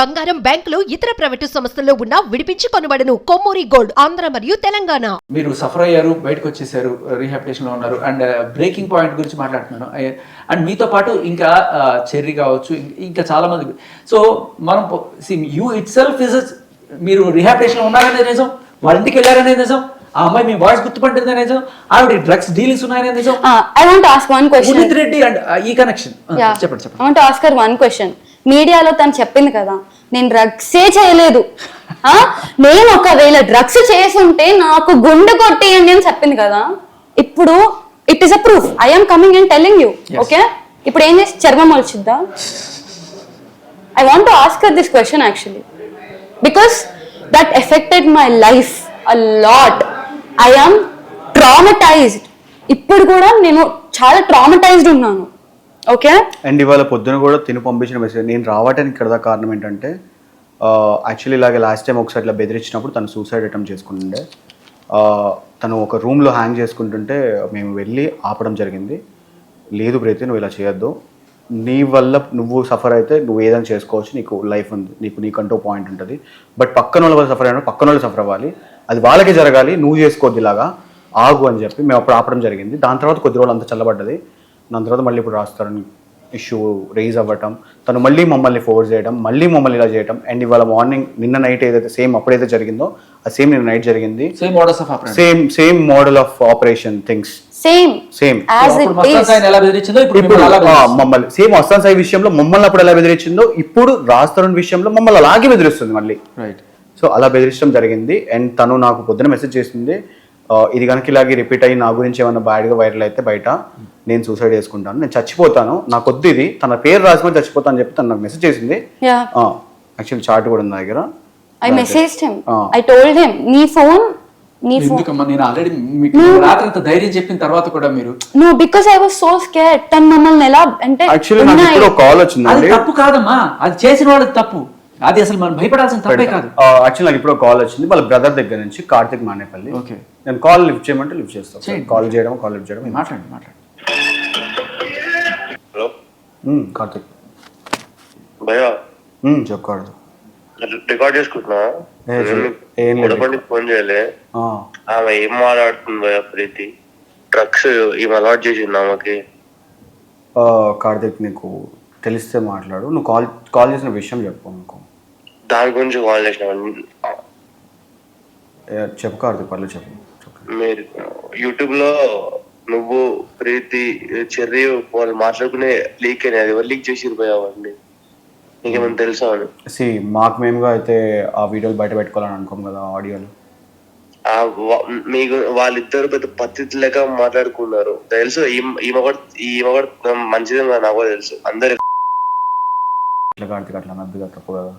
బంగారం బ్యాంకులు ఇతర ప్రైవేటు సంస్థల్లో ఉన్న విడిపించి కొనబడను. కొమ్మూరి గోల్డ్ ఆంధ్ర మరియు తెలంగాణ. మీరు సఫర్ అయ్యారు బయటకు వచ్చేసారు రిహాబిటేషన్లో ఉన్నారు. అండ్ బ్రేకింగ్ పాయింట్ గురించి మాట్లాడుతున్నాను. అండ్ మీతో పాటు ఇంకా చెర్రీ కావచ్చు ఇంకా చాలా మంది. సో మనం యూ ఇట్ సెల్ఫ్ ఇస్ మీరు రిహాబిటేషన్లో ఉన్నారనే నిజం వాళ్ళ ఇంటికి వెళ్ళారనే నిజం ఆ అమ్మాయి మీ వాయిస్ గుర్తుపట్టిందనే నిజం ఆవిడ డ్రగ్స్ డీలింగ్స్ ఉన్నాయనే Uh, to ask one question. Udit Reddy and ఈ కనెక్షన్ Yeah. చెప్పండి చెప్పండి. Ask her one question. మీడియాలో తను చెప్పింది కదా నేను డ్రగ్సే చేయలేదు? నేను ఒకవేళ డ్రగ్స్ చేసుంటే నాకు గుండె కొట్టేయండి అని చెప్పింది కదా. ఇప్పుడు it is a proof I'm coming and telling you. Okay ఇప్పుడు ఏం చేసి చర్మం వచ్చిద్దా I want to ask this question actually because that affected my life a lot I am traumatised ఇప్పుడు కూడా నేను చాలా ట్రామటైజ్డ్ ఉన్నాను. ఓకే అండ్ ఇవాళ పొద్దున కూడా తిని పంపించిన మెసేజ్ నేను రావటానికి ఇక్కడ కారణం ఏంటంటే యాక్చువల్లీ ఇలాగే లాస్ట్ టైం ఒకసారి ఇట్లా బెదిరించినప్పుడు తను సూసైడ్ అటెంప్ట్ చేసుకుంటుండే తను ఒక రూమ్లో హ్యాంగ్ చేసుకుంటుంటే మేము వెళ్ళి ఆపడం జరిగింది. లేదు ప్రీతి నువ్వు ఇలా చేయొద్దు. నీ వల్ల నువ్వు సఫర్ అయితే నువ్వు ఏదైనా చేసుకోవచ్చు. నీకు లైఫ్ ఉంది. నీకు నీకంటూ పాయింట్ ఉంటుంది. బట్ పక్కన వాళ్ళ సఫర్ అయినా పక్కన వాళ్ళు సఫర్ అవ్వాలి. అది వాళ్ళకే జరగాలి. నువ్వు చేసుకోవద్దు ఇలాగా. ఆగు అని చెప్పి మేము అప్పుడు ఆపడం జరిగింది. దాని తర్వాత కొద్ది రోజులు అంతా చల్లబడ్డది. దాని తర్వాత మళ్ళీ ఇప్పుడు రాస్తారని ఇష్యూ రేజ్ అవ్వటం తను మళ్ళీ మమ్మల్ని ఫోర్స్ చేయడం మళ్ళీ మమ్మల్ని ఇలా చేయడం అండ్ ఇవాళ మార్నింగ్ నిన్న నైట్ ఏదైతే సేమ్ అప్పుడైతే జరిగిందో ఆ సేమ్ నిన్న నైట్ జరిగింది. Same models of operation same same model of operation things same same మిమ్మల్ని సేమ్ అస్సాం సాయి విషయంలో మమ్మల్ని అప్పుడు ఎలా బెదిరించిందో ఇప్పుడు రాజ్ తరుణ్ విషయంలో మమ్మల్ని అలాగే బెదిరిస్తుంది మళ్ళీ. రైట్ సో అలా బెదిరించడం జరిగింది అండ్ తను నాకు పొద్దున మెసేజ్ చేసింది ఇది కనుక ఇలాగే రిపీట్ అయ్యి నా గురించి ఏమైనా బ్యాడ్గా వైరల్ అయితే బయట నేను సూసైడ్ చేసుకుంటాను. నేను చచ్చిపోతాను. నాకు వద్దు ఇది. తన పేరు రాసుకొని చచ్చిపోతాను అని చెప్పి తను నాకు మెసేజ్ చేసింది. యా యాక్చువల్లీ చార్ట్ కూడా ఉంది నా దగ్గర. I messaged him. I told him నీ ఫోన్ నీ ఫోన్ ఎందుకమ్మా? నేను ఆల్రెడీ మీకు రాత్రి అంత ధైర్యం చెప్పిన తర్వాత కూడా మీరు no because I was so scare తను మమ్మల్ని ఎలా అంటే యాక్చువల్లీ నాకు. ఇప్పుడు ఒక కాల్ అది వచ్చిందండి తప్పు కాదమ్మా. అది చేసిన వాళ్ళది తప్పు. అది అసలు మనం భయపడాల్సిన తప్పే కాదు. యాక్చువల్లీ నాకు ఇప్పుడు కాల్ వచ్చింది. వాళ్ళ బ్రదర్ దగ్గర నుంచి కార్తిక్ మానేపల్లి. ఓకే. నేను కాల్ లిఫ్ట్ చేయమంటే లిఫ్ట్ చేస్తాను చేయండి. కాల్ చేయడం కాల్ లిఫ్ట్ చేయడం మాట్లాడండి మాట్లాడండి. హలో. కార్తిక్. భయ ఉమ్, చెప్పు కార్తిక్. రికార్డ్ చేసుకుంటున్నా. ఫోన్ చేయలే. ఆ, ఆమె ఏం మాట్లాడుతుంది భయ ప్రీతి? డ్రగ్స్ ఈమె అలవాట్ చేసింది ఆమెకి. ఆ, కార్తిక్ నీకు తెలిస్తే మాట్లాడు. నువ్వు కాల్ కాల్ చేసిన విషయం చెప్పు నాకు దాని గురించి కాల్ చేసిన ఏ, చెప్పు కార్తిక్ పర్లేదు చెప్పు. మీరు యూట్యూబ్లో నువ్వు ప్రీతి చెర్రీ వాళ్ళు మాట్లాడుకునే లీక్ అయినాయి. అది ఎవరు లీక్ చేసిరు భయ అవన్నీ? నీకేమైనా తెలుసా సి మాకు మేముగా అయితే ఆ వీడియోలు బయట పెట్టుకోవాలని అనుకోం కదా ఆడియోలు. మీకు వాళ్ళిద్దరు పెద్ద పద్ధతి లేక మాట్లాడుకున్నారు. తెలుసు ఈమె కూడా ఈమె కూడా మంచిది నాకు తెలుసు. అందరు ఇట్లా కార్తిక్ అట్లా తప్పు కదా.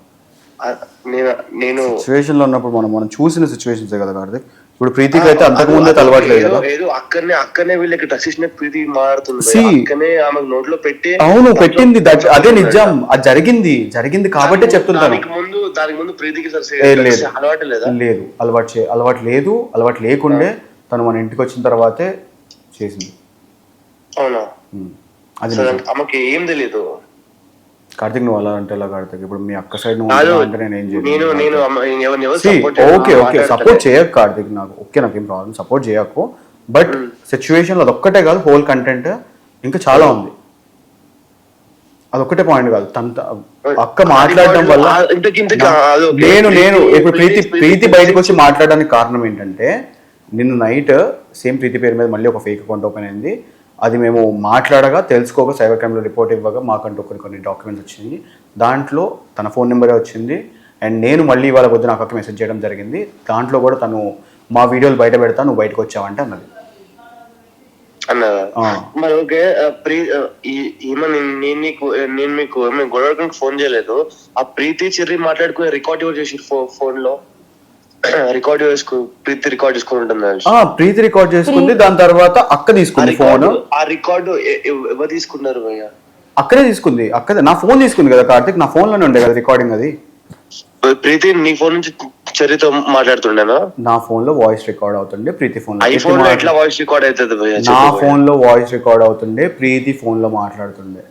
నేను నేను సిచ్యువేషన్లో ఉన్నప్పుడు మనం మనం చూసిన సిచ్యువేషన్స్ కదా కార్తిక్? ఇప్పుడు ప్రీతికి అయితే అంతకు ముందే అలవాట్లేదు ఏదో కదా? ఏదో అక్కడనే అక్కడనే వీళ్ళకి డ్రగ్స్ ఇచ్చిన ప్రీతి మారుతుంది. అక్కడనే ఆమె నోట్లో పెట్టి అవును పెట్టింది. అదే నిజం. అది జరిగింది. జరిగింది కాబట్టే చెప్తుంటాను దానికి ముందు దానికి ముందు ప్రీతికి లేదు. అలవాటు లేదా? లేదు. అలవాటు చే అలవాటు లేదు. అలవాటు లేకుండే తను మన ఇంటికి వచ్చిన తర్వాతే చేసింది. అవునా. అది. ఆమెకి ఏం తెలియదు కార్తిక్ నువ్వు అలా అంటే ఎలా కార్తిక్? ఇప్పుడు మీ అక్క సైడ్ అంటే నేను ఓకే ఓకే. సపోర్ట్ చేయకు కార్తిక్ నాకు. ఓకే నాకు ఏం ప్రాబ్లం సపోర్ట్ చేయకు బట్ సిచ్యువేషన్ అదొక్కటే కాదు హోల్ కంటెంట్ ఇంకా చాలా ఉంది. అదొక్కటే పాయింట్ కాదు. తన అక్క మాట్లాడడం వల్ల. నేను నేను ఇప్పుడు ప్రీతి- ప్రీతి బయటకు వచ్చి మాట్లాడడానికి కారణం ఏంటంటే నిన్న నైట్ సేమ్ ప్రీతి పేరు మీద మళ్ళీ ఒక ఫేక్ అకౌంట్ ఓపెన్ అయింది. అది మేము మాట్లాడగా తెలుసుకోక సైబర్ క్రైమ్లో రిపోర్ట్ ఇవ్వగా మాకంటూ కొన్ని కొన్ని డాక్యుమెంట్స్ వచ్చింది. దాంట్లో తన ఫోన్ నెంబరే వచ్చింది. అండ్ నేను మళ్ళీ ఇవాళ పొద్దున అక్కకి మెసేజ్ చేయడం జరిగింది. దాంట్లో కూడా తను మా వీడియోలు బయట పెడతా నువ్వు బయటకు వచ్చావంటే అన్నది. మరి ఓకే ప్రీ నేను నీకు నేను మీకు మేము గొడవడానికి ఫోన్ చేయలేదు. ఆ ప్రీతి చెర్రి మాట్లాడుకునే రికార్డ్ చేసి ఫోన్లో రికార్డ్ చేసుకో ప్రీతి రికార్డ్ చేసుకుని ఉంటుంది. ఆ, ప్రీతి రికార్డ్ చేసుకుంది దాని తర్వాత అక్క తీసుకుంది ఫోన్. ఆ రికార్డు ఎవరు తీసుకున్నారు భయ్య? అక్కడే తీసుకుంది అక్కడే నా ఫోన్ తీసుకుంది కదా కార్తిక్ నా ఫోన్లోనే ఉండే కదా రికార్డింగ్ అది. ప్రీతి నీ ఫోన్ నుంచి చరితో మాట్లాడుతుండేనా? నా ఫోన్లో వాయిస్ రికార్డ్ అవుతుండే ప్రీతి ఫోన్ ఐఫోన్లో ఎట్లా వాయిస్ రికార్డ్ అవుతుంది నా. ఫోన్లో వాయిస్ రికార్డ్ అవుతుండే ప్రీతి ఫోన్లో మాట్లాడుతుండే.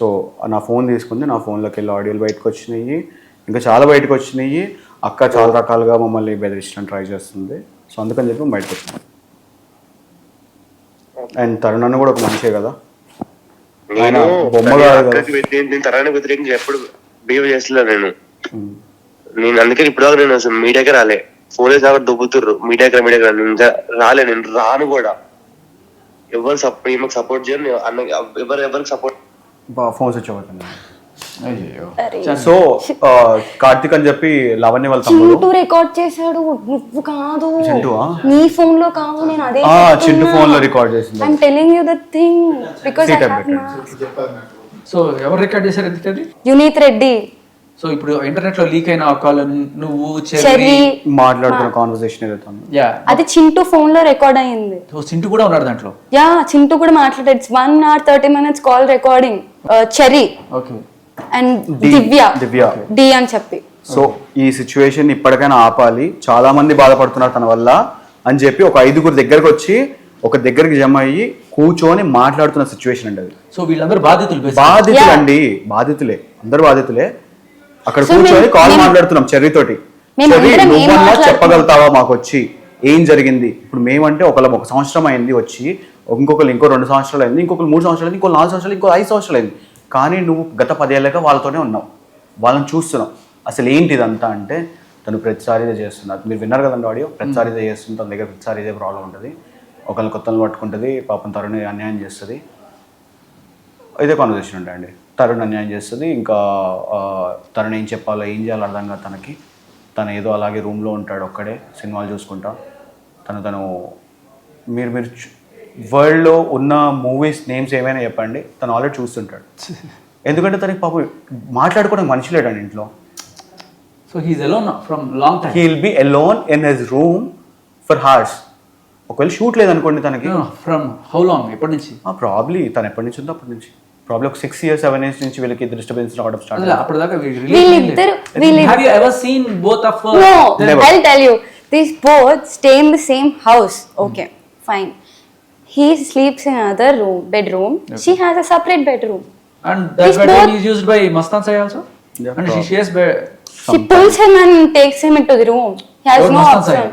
సో నా ఫోన్ తీసుకుంది. నా ఫోన్లోకి వెళ్ళి ఆడియోలు బయటకు వచ్చినాయి. ఇంకా చాలా బయటకు వచ్చినాయి. అక్క చాలా రకాలుగా మమ్మల్ని బెదిరించడం ట్రై చేస్తుంది. సో అందుకని చెప్పి బయటకు వచ్చినాం. అండ్ తరుణ్ కూడా ఒక మనిషే కదా? ఆయన నేను బొమ్మ కాదు కదా. అక్కకి వ్యతి- నేను తరానికి వ్యతిరేకంగా ఎప్పుడు బిహేవ్ చేస్తలే నేను. నేను అందుకని ఇప్పుడు దాకా నేను అసలు మీడియాకి రాలే. ఫోన్ దాకా దుబ్బుతుర్రు. మీడియాకి మీడియాకి రా. నేను ఇంకా రాలే. నేను రాను కూడా. ఎవరు సపోర్ట్ ఈమెకు సపోర్ట్ చేయరు నేను అన్న ఎవరు ఎవరికి సపోర్ట్ ఫోన్ స్విచ్ అవుతుంది అయ్యో సో కార్తీక్ అని చెప్పి లవణ్య వాళ్ళ తమ్ముడు. చింటూ రికార్డ్ చేశాడు. నువ్వు కాదు. చింటూవా? నీ ఫోన్లో కాదు నేను అదే ఆ, చింటూ phone లో record చేసింది. I'm telling you the thing because. So ఎవరు రికార్డ్ చేశారు ఎందుకది యునీత్ రెడ్డి సో ఇప్పుడు ఇంటర్నెట్లో లీక్ అయిన కాల్ నువ్వు చెర్రీ చెర్రీ మాట్లాడుతున్న కాన్వర్సేషన్ ఏదైతే. యా. అది చింటూ ఫోన్లో రికార్డ్ అయింది సో సింటూ కూడా ఉన్నాడు దాంట్లో? యా చింటూ కూడా మాట్లాడాడు. One hour thirty minutes call recording Cherry okay. And Divya. Divya. D అని చెప్పి. సో ఈ సిచ్యువేషన్ ఇప్పటికైనా ఆపాలి. చాలా మంది బాధపడుతున్నారు తన వల్ల. అని చెప్పి ఒక ఐదుగురు దగ్గరకు వచ్చి ఒక దగ్గరికి జమ అయ్యి కూర్చొని మాట్లాడుతున్న సిచ్యువేషన్ అండి అది. సో వీళ్ళందరూ బాధితులు. బాధితులు అండి బాధితులే. అందరు బాధితులే. అక్కడ కూర్చొని కాల్ మాట్లాడుతున్నాం చెర్రీ తోటి మేము చెర్రీ నువ్వన్నా? చెప్పగలుగుతావా మాకు వచ్చి? ఏం జరిగింది? ఇప్పుడు మేమంటే ఒకళ్ళం ఒక సంవత్సరం అయింది వచ్చి ఇంకొకరు ఇంకో రెండు సంవత్సరాలు అయింది ఇంకొకరు మూడు సంవత్సరాలు అయింది ఇంకో నాలుగు సంవత్సరాలు ఇంకో ఐదు సంవత్సరాలు అయింది. కానీ నువ్వు గత పదేళ్ళగా వాళ్ళతోనే ఉన్నావు. వాళ్ళని చూస్తున్నావు. అసలు ఏంటి ఇదంతా అంటే తను ప్రతిసారి ఇదే చేస్తున్నారు. మీరు విన్నారు కదండి ఆడియో? ప్రతిసారి ఇదే చేస్తుంది తన దగ్గర ప్రతిసారి ఇదే ప్రాబ్లం ఉంటుంది. ఒకరిని కొత్తలు పట్టుకుంటుంది పాపం తరుణ్ అన్యాయం చేస్తుంది. ఇదే కాన్వర్సేషన్ ఉంటాయండి తరుణ్ అన్యాయం చేస్తుంది. ఇంకా తరుణ్ ఏం చెప్పాలో ఏం చేయాలో అర్థం కాదు తనకి. తను ఏదో అలాగే రూమ్లో ఉంటాడు ఒక్కడే సినిమాలు చూసుకుంటా. తను తను మీరు మీరు వరల్డ్లో ఉన్న మూవీస్ నేమ్స్ ఏమైనా చెప్పండి. తను ఆల్రెడీ చూస్తుంటాడు. ఎందుకంటే తనకి పాపం మాట్లాడుకోవడం మనిషి లేడండి ఇంట్లో. So he's alone from long he time will be alone in his room for hours ఒకవేళ షూట్ లేదనుకోండి తనకి. ఫ్రమ్ హౌ లాంగ్ ఎప్పటి నుంచి? ప్రాబ్లీ తను ఎప్పటి నుంచి ఉందో అప్పటి నుంచి. ప్రాబ్లీ ఒక సిక్స్ ఇయర్స్ సెవెన్ ఇయర్స్ నుంచి వీళ్ళకి డిస్టర్బెన్స్ రావడం స్టార్ట్ అసలు అప్పటిదాకా వీళ్ళిద్దరు- have you ever seen both of No, Never. I'll tell you. These both stay in the same house. Okay, fine. He sleeps in another room, bedroom. She has a separate bedroom. And that both- is used by Mastan Sai also and she. Shares She pulls him and takes him into the room. He has Oh, no Mastan option.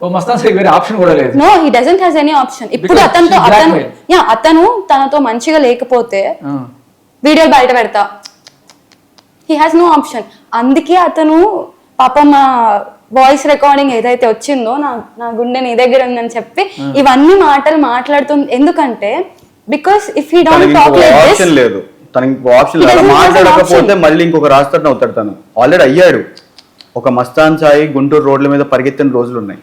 Oh Mastan వేరే option కూడా లేదు. ఇప్పుడు అతనితో అతను. Yeah అతను తనతో మంచిగా లేకపోతే. వీడియోలు బయట పెడతా హీ హాస్ నో ఆప్షన్ అందుకే అతను పాపం మా వాయిస్ రికార్డింగ్ ఏదైతే వచ్చిందో నా నా గుండె నీ దగ్గర ఉందని చెప్పి ఇవన్నీ మాటలు మాట్లాడుతుంది ఎందుకంటే because if he don't talk like this లేదు తనకి ఆప్షన్ లేదు మాట్లాడకపోతే. మళ్ళీ ఇంకొక రాష్ట్రం అవుతాడు తను ఆల్రెడీ అయ్యాడు ఒక మస్తాన్ సాయి గుంటూరు రోడ్ల మీద పరిగెత్తిన రోజులు ఉన్నాయి.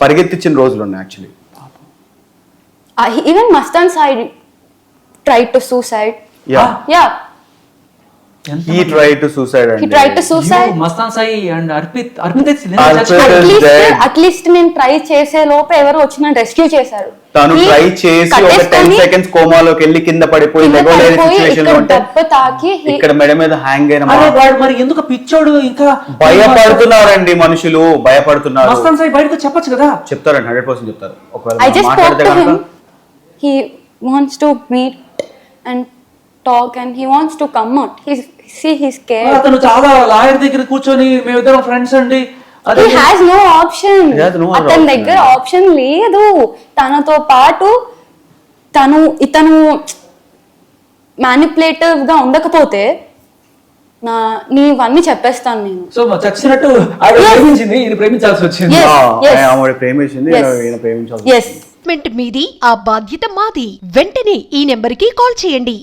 పరిగెత్తించిన రోజులు ఉన్నాయి actually even Mastan side try to suicide yeah suicide he అండి try to You, suicide Mastan Sai and Arpit Arpit at least నేను ట్రై చేసే లోపు ఎవరు వచ్చి నన్ను రెస్క్యూ చేశారు. తను He ట్రై చేసి ఒక టెన్ సెకండ్స్ కోమాలోకి వెళ్ళి కింద పడిపోయి లెగోలేని పడిపోయి సిచ్యువేషన్లో ఇక్కడ ఉంటే దెబ్బ తాకి he- ఇక్కడ మెడ మీద హ్యాంగ్ అయిన వాడు మరి ఎందుకు పిచ్చోడు? ఇంకా భయపడుతున్నారండి మనుషులు భయపడుతున్నారు. మస్తాన్ సాయి బయటకు చెప్పొచ్చు కదా? చెప్తారండి హండ్రెడ్ పర్సెంట్ చెప్తారు. ఒకవేళ మాట్లాడితే to He wants to meet and talk and he wants to come out. He's see he's scared. అతను చాలా లాయర్ దగ్గర కూర్చొని మేమిద్దరం ఫ్రెండ్స్ అండి అదే He has no option. He has no other అతని option. దగ్గర ఆప్షన్ లేదు తనతో పాటు తను ఇతను మ్యానిపులేటివ్గా ఉండకపోతే నా నీవన్నీ చెప్పేస్తాను నేను సో చచ్చినట్టు. ప్రేమించింది ఈయన ప్రేమించాల్సి వచ్చింది Yes, ఆ, yes. ఆమె ప్రేమించింది Yes. ఈయన ప్రేమించాల్సి ఎస్ మీది ఆ బాధ్యత మాది వెంటనే ఈ నెంబర్కి కాల్ చేయండి